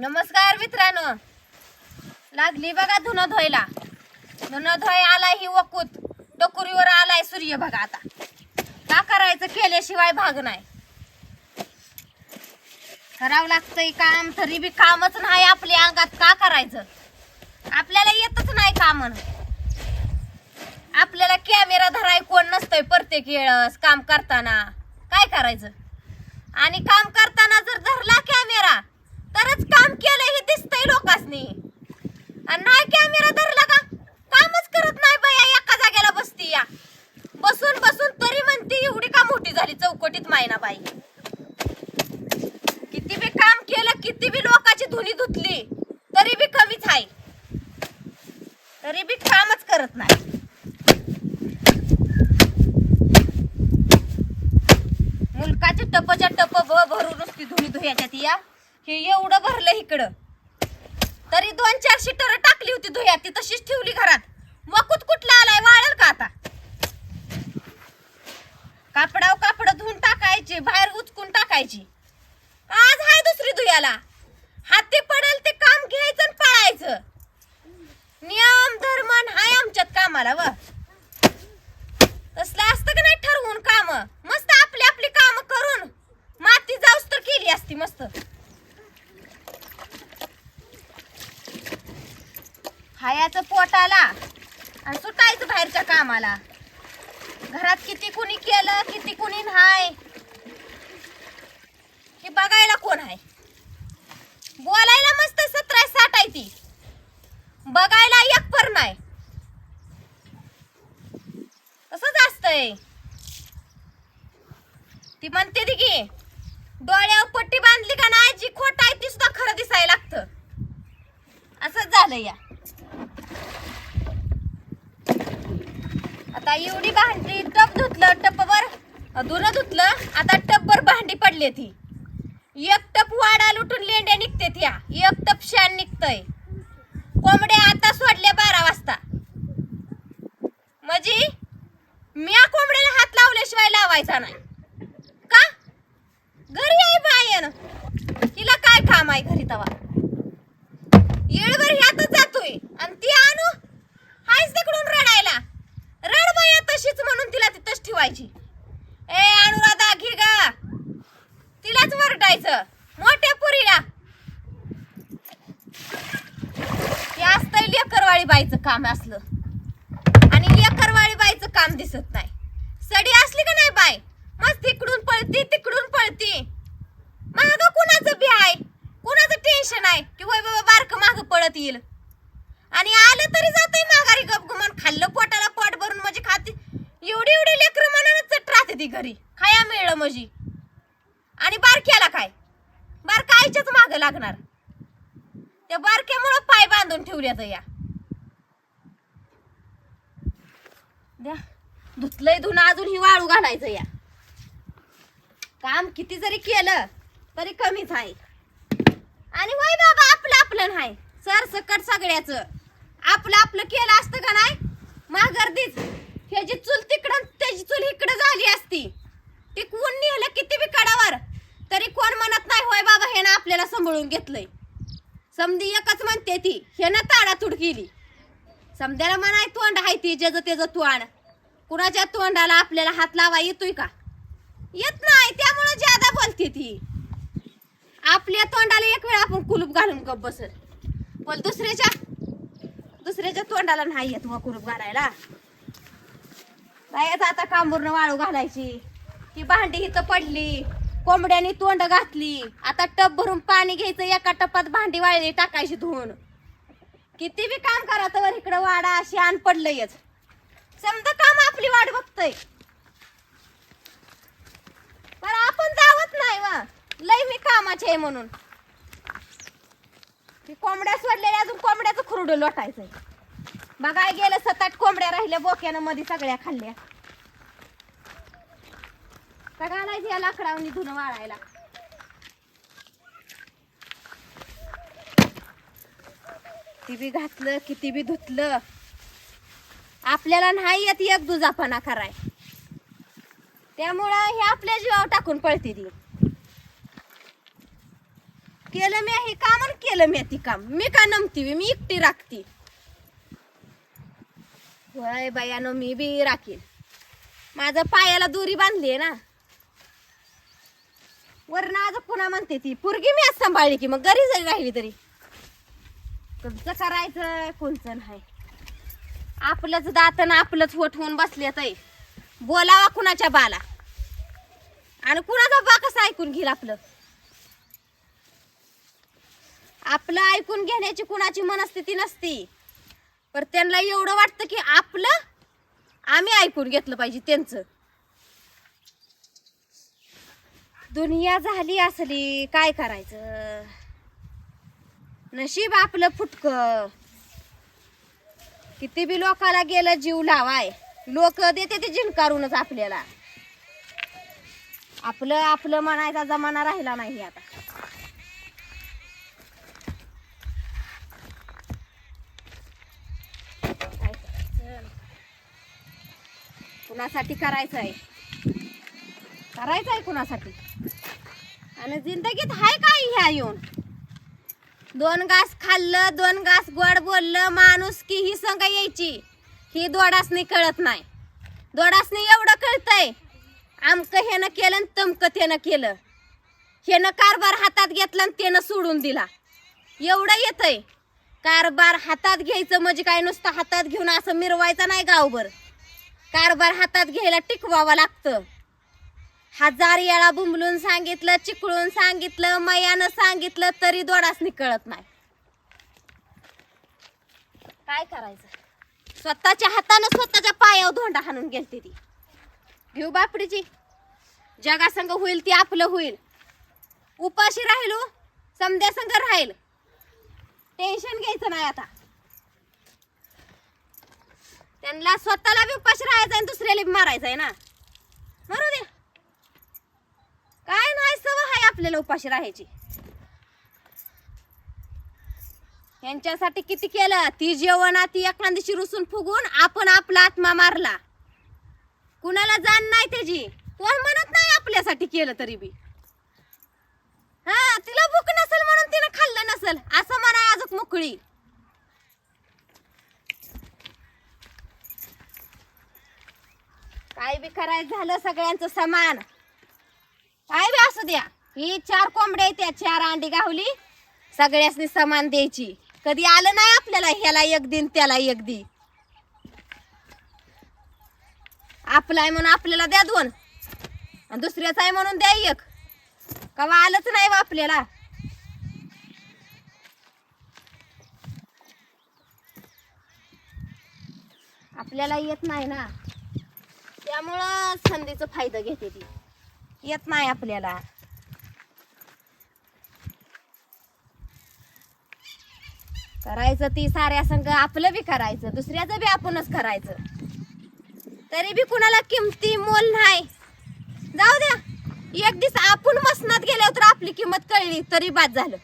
नमस्कार मित्रांनो. लागली बघा धुनं धुवायला. धुनं धुवाय आलाय ही वकूत. टकुरीवर आलाय सूर्य बघा आता. का करायचं केल्याशिवाय भाग नाही. करावं लागतंय काम तरी बी कामच नाही आपल्या अंगात. का करायचं? आपल्याला येतच नाही काम. आपल्याला कॅमेरा धराय कोण नसतंय प्रत्येक वेळस काम करताना. काय करायचं? आणि काम करताना जर धरला कॅमेरा तरच काम केलं हे दिसतंय लोकांनी आणि नाही कॅमेरा धरला का? कामच करत नाही बाया एका जागेला बसती या. बसून बसून तरी म्हणती एवढी का मोठी झाली चौकटीत मायना बाई किती बी काम केलं किती बी लोकांची धुनी धुतली तरी बी कमीच आहे. तरी बी कामच करत नाही. मुलकाची टपच्या टप ब भरून नुसती धुनी धुयाच्यात या. हे एवढं भरलं इकडं. तरी दोन चार शिटर टाकली होती धुयात ती तशीच ठेवली घरात. मकुत कुठला आलाय वाळल का आता? कापडाव कापड धुवून टाकायची बाहेर उचकून टाकायची. आज हाय दुसरी धुयाला. हाती पडेल ते काम घ्यायचं आणि पळायचं. नियम धर्म हाय आमच्यात कामाला व तसलं असतं का नाही ठरवून काम मस्त आपली आपली काम करून माती जाऊस तर केली असती मस्त खायचं पोटाला आणि सुटायचं बाहेरच्या कामाला घरात किती कुणी केलं किती कुणी नाही. हे बघायला कोण आहे? बोलायला मस्त सतरा साठ आहे ती. बघायला एक पर नाही. तसंच असतंय. ती म्हणते ती की डोळ्यावर पट्टी बांधली का नाही जी खोट आहे ती सुद्धा खरं दिसायला लागतं. असंच झालं या. आता एवढी भांडी टप धुतलं टपवर धुणं धुतलं आता टपभर भांडी पडली ती एक टप वाडा लुटून लेंड्या निघते त्या एक टप शान निघतय. कोंबड्या आता सोडल्या बारा वाजता. म्हणजे मी कोंबड्याला हात लावल्याशिवाय लावायचा नाही. का? घरी आहे बायन. तिला काय काम आहे घरी तवा? येळभर ह्यातच जातोय. आणि ती आणू हायच तिकडून रडायला. तशीच म्हणून तिला तिथंच ठेवायची. ए अनुराधा घे गा. तिलाच वरटायचं मोठ्या पुरीला. असतंय लेकरवाळी बाईचं काम असलं. आणि लेकरवाळी बाईचं काम दिसत नाही. सडी असली का नाही बाय मस्त तिकडून पळती तिकडून पळती. माग कुणाचं बी आहे? कुणाचं टेन्शन आहे? की वय बाबा बारक माग पळत येईल. आणि आलं तरी जातंय माघारी गपगुमान खाल्लं पोटाला पोट भरून म्हणजे खाते एवढी एवढी लेकरं मनानं चट राहते ती घरी खाया मिळलं म्हणजे आणि बारक्याला काय बारका आईच्याच लागणार. त्या बारक्यामुळं पाय बांधून ठेवल्यात या. द्या. धुतलंय धुणं अजून ही वाळू घालायचं या. काम किती जरी केलं तरी कमीच आहे. आणि वय बाबा आपलं आपलं नाही. सर सकट सगळ्याच. आपलं आपलं केलं असतं का नाही? महागर्दीच ह्याची चूल तिकडं त्याची चूल इकडं झाली असती. ती कोण नेलं किती बी कडावर. तरी कोण म्हणत नाही होय बाबा हे ना आपल्याला सांभाळून घेतलंय. समधी एकच म्हणते ती हे ना ताडातूड केली. समद्याला म्हणाय तोंड आहे ती ज्याचं त्याचं तोंड. कुणाच्या तोंडाला आपल्याला हात लावा येतोय का? येत नाही त्यामुळे ज्यादा बोलते ती. आपल्या तोंडाला एक वेळा आपण कुलूप घालून गप बसत. पण दुसऱ्याच्या दुसऱ्याच्या तोंडाला नाही येत मग कुलूप घालायला. जायचं आता कांबूरनं वाळू घालायची. ती भांडी इथं पडली. कोंबड्याने तोंड घातली. आता टप भरून पाणी घ्यायचं एका टपात भांडी वाळली टाकायची धुवून. किती बी काम करा तर इकडं वाडा अशी आण पडलंयच. समजा काम आपली वाट बघतय. पण आपण जावत नाही वा. लय मी कामाचे आहे म्हणून. कोंबड्या सोडलेल्या अजून कोंबड्याचं खुरडं लोटायचंय. बघाय गेलं सतत आठ कोंबड्या राहिल्या बोक्यानं मध्ये सगळ्या खाल्ल्या. का घालायचं या लाकडावनी धुणं वाळायला? किती बी घातलं किती बी धुतलं. आपल्याला नाही येत एक दुजापणा कराय. त्यामुळं हे आपल्या जीवावर टाकून पळते ती. केलं मी हे काम आणि केलं मी ती काम. मी का नमती मी एकटी राखती. होय बायानो मी बी राखील माझं पायाला दोरी बांधली ना. वरण आज पुन्हा म्हणते ती पुरगी मी आज सांभाळली की मग घरी जरी राहिली तरी. कोणचं करायचं कोणचं नाही. आपलंच दातन आपलंच होऊन बसले ताई. बोलावा कुणाच्या बाला. आणि कुणाचा बा कसं ऐकून घेईल आपलं? आपलं ऐकून घेण्याची कुणाची मनस्थिती नसती. पर त्यांना एवढं वाटतं की आपलं आम्ही ऐकून घेतलं पाहिजे त्यांचं. दुनिया झाली असली काय करायचं? नशीब आपलं फुटक. किती बी लोकाला गेलं जीव लावाय. लोक देते ते जिंकारूनच आपल्याला. आपलं आपलं म्हणायचा जमाना राहिला नाही आता. कुणासाठी करायचं? आहे करायचं आहे कुणासाठी? आणि जिंदगीत हाय काय ह्या येऊन? दोन घास खाल्लं दोन घास गोड बोललं माणूस की ही संग यायची? ही दोडासनी कळत नाही. दोडासनी एवढं कळतंय. आमकं ह्यानं केलं आणि तमकं त्यानं केलं. ह्यानं कारभार हातात घेतला आणि त्यानं सोडून दिला. एवढं येतंय. कारभार हातात घ्यायचं म्हणजे काय? नुसतं हातात घेऊन असं मिरवायचं नाही गावभर. कारभार हातात घ्यायला टिकवावं लागतं. हजार वेळा बुंबलून सांगितलं चिकळून सांगितलं मयानं सांगितलं तरी दोडासनी कळत नाही. काय करायचं? स्वतःच्या हातानं स्वतःच्या पायावर धोंडा हाणून गेलती ती. घेऊ बापडीची. जगासंग होईल ती आपलं होईल. उपाशी राहिलो समद्यासंग राहील. टेन्शन घ्यायचं नाही आता. त्यांना स्वतःला बी उपाशी राहायचं आणि दुसऱ्याला बी मारायचं आहे ना. मरू दे काय नाही सवय आहे आपल्याला उपाशी राहायची. यांच्यासाठी किती केलं? ती जेवणा ती एखादीशी रुसून फुगून आपण आपला आत्मा मारला. कुणाला जाण नाही त्याची. कोण म्हणत नाही आपल्यासाठी केलं तरी बी. हा तिला भूक नसेल म्हणून तिनं खाल्लं नसेल. असं म्हणा अजून मोकळी. काय बी करायचं झालं सगळ्यांचं समान. काय बी असू द्या. ही चार कोंबड्या आहेत, त्या चार अंडी गावली. सगळ्यासनी समान द्यायची. कधी आलं नाही आपल्याला ह्याला एक दिन त्याला एक दिन. आपला आहे म्हणून आपल्याला द्या दोन. आणि दुसऱ्याचा आहे म्हणून द्या एक. कवा आलंच नाही आपल्याला. आपल्याला येत नाही ना. त्यामुळं संधीचा फायदा घेते ती. येत नाही आपल्याला. करायचं ती साऱ्या संघ आपलं बी करायचं दुसऱ्याचं बी आपणच करायचं. तरी बी कुणाला किमती मोल नाही. जाऊ द्या. एक दिवस आपण मसनात गेल्यावर तर आपली किंमत कळली तरी बाद झालं.